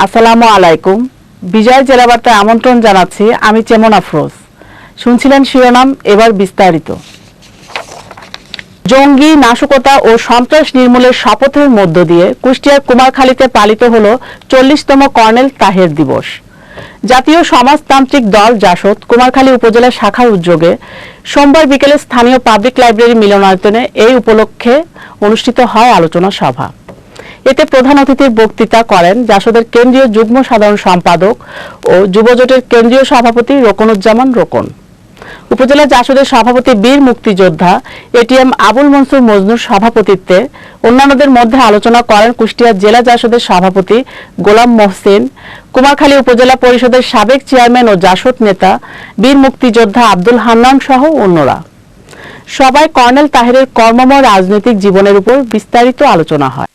আসসালামু আলাইকুম। বিজয় জেলা বার্তায় আমন্ত্রণ জানাচ্ছি আমি চেমন আফরোজ। শুনছিলেন শিরোনাম, এবার বিস্তারিত। জঙ্গি নাশকতা ও সন্ত্রাস নির্মূলের শপথের মধ্য দিয়ে কুষ্টিয়ার কুমারখালীতে পালিত হল চল্লিশতম কর্নেল তাহের দিবস। জাতীয় সমাজতান্ত্রিক দল জাসদ কুমারখালী উপজেলা শাখার উদ্যোগে সোমবার বিকেলে স্থানীয় পাবলিক লাইব্রেরি মিলনায়তনে এই উপলক্ষে অনুষ্ঠিত হয় আলোচনা সভা। এতে প্রধান অতিথির বক্তৃতা করেন জাসদের কেন্দ্রীয় যুগ্ম সাধারণ সম্পাদক ও যুবজোটের কেন্দ্রীয় সভাপতি রোকনুজ্জামান রোকন। উপজেলা জাসদের সভাপতি বীর মুক্তিযোদ্ধা এটিএম আবুল মনসুর মজনুর সভাপতিত্বে অন্যান্যদের মধ্যে আলোচনা করেন কুষ্টিয়া জেলা জাসদের সভাপতি গোলাম মহসিন, কুমারখালী উপজেলা পরিষদের সাবেক চেয়ারম্যান ও জাসদ নেতা বীর মুক্তিযোদ্ধা আব্দুল হান্নান সহ অন্যরা। সবাই কর্নেল তাহেরের কর্মময় রাজনৈতিক জীবনের উপর বিস্তারিত আলোচনা হয়।